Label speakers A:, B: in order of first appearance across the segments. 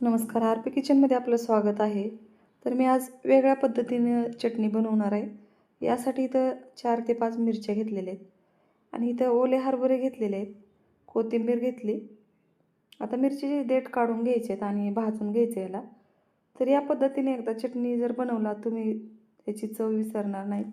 A: नमस्कार R P किचनमध्ये आपलं स्वागत आहे. तर मी आज वेगळ्या पद्धतीनं चटणी बनवणार आहे. यासाठी इथं चार ते पाच मिरच्या घेतलेल्या आहेत. आणि इथं ओले हरभरे घेतलेले आहेत. कोथिंबीर घेतली. आता मिरचीचे देठ काढून घ्यायचे आहेत आणि भाजून घ्यायचे याला. तर या पद्धतीने एकदा चटणी जर बनवला तुम्ही त्याची चव विसरणार नाहीत.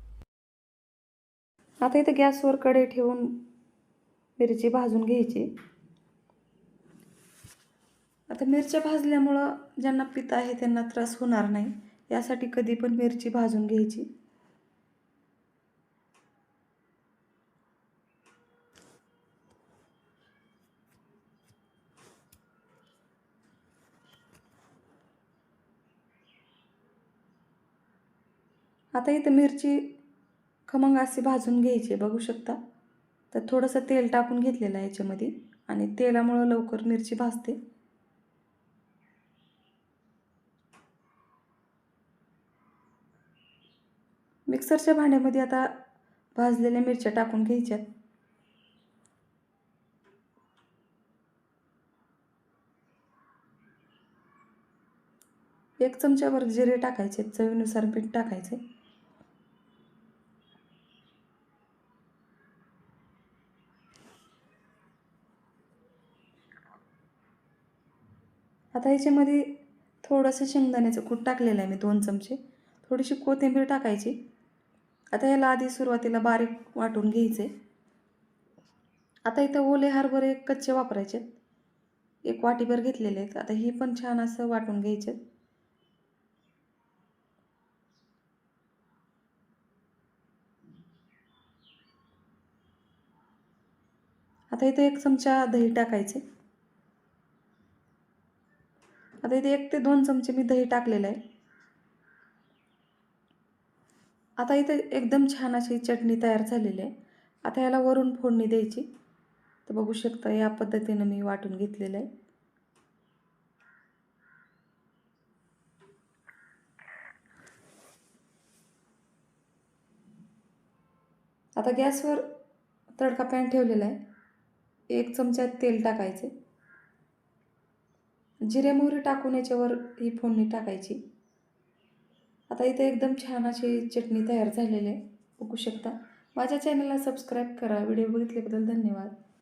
A: आता इथं गॅसवर कढई ठेवून मिरची भाजून घ्यायची. आता मिरच्या भाजल्यामुळं ज्यांना पित आहे त्यांना त्रास होणार नाही. यासाठी कधी पण मिरची भाजून घ्यायची. आता इथं मिरची खमंग अशी भाजून घ्यायची बघू शकता? तर थोडंसं तेल टाकून घेतलेलं आहे याच्यामध्ये आणि तेलामुळं लवकर मिरची भाजते. मिक्सरच्या भांड्यामध्ये आता भाजलेल्या मिरच्या टाकून घ्यायच्यात एक चमच्यावर जिरे टाकायचे चवीनुसार मीठ टाकायचे. आता ह्याच्यामध्ये थोडंसं शेंगदाण्याचं कूट टाकलेलं आहे मी दोन चमचे. थोडीशी कोथिंबीर टाकायची. आता याला आधी सुरुवातीला बारीक वाटून घ्यायचे. आता इथं ओले हरभरे कच्चे वापरायचे. एक वाटीभर घेतलेले आहेत. आता ही पण छान असं वाटून घ्यायचे. आता इथं एक चमचा दही टाकायचे. आता इथे एक ते दोन चमचे मी दही टाकलेलं आहे. आता इथे एकदम छान अशी चटणी तयार झालेली आहे. आता याला वरून फोडणी द्यायची. तर बघू शकता या पद्धतीनं मी वाटून घेतलेलं आहे. आता गॅसवर तडका पॅन ठेवलेला आहे. एक चमचा तेल टाकायचे. जिरे मोहरी टाकून याच्यावर ही फोडणी टाकायची. आता इथे एकदम छान अशी चटणी तयार झालेली आहे. बघू शकता. माझ्या चॅनलला सबस्क्राईब करा. व्हिडिओ बघितल्याबद्दल धन्यवाद.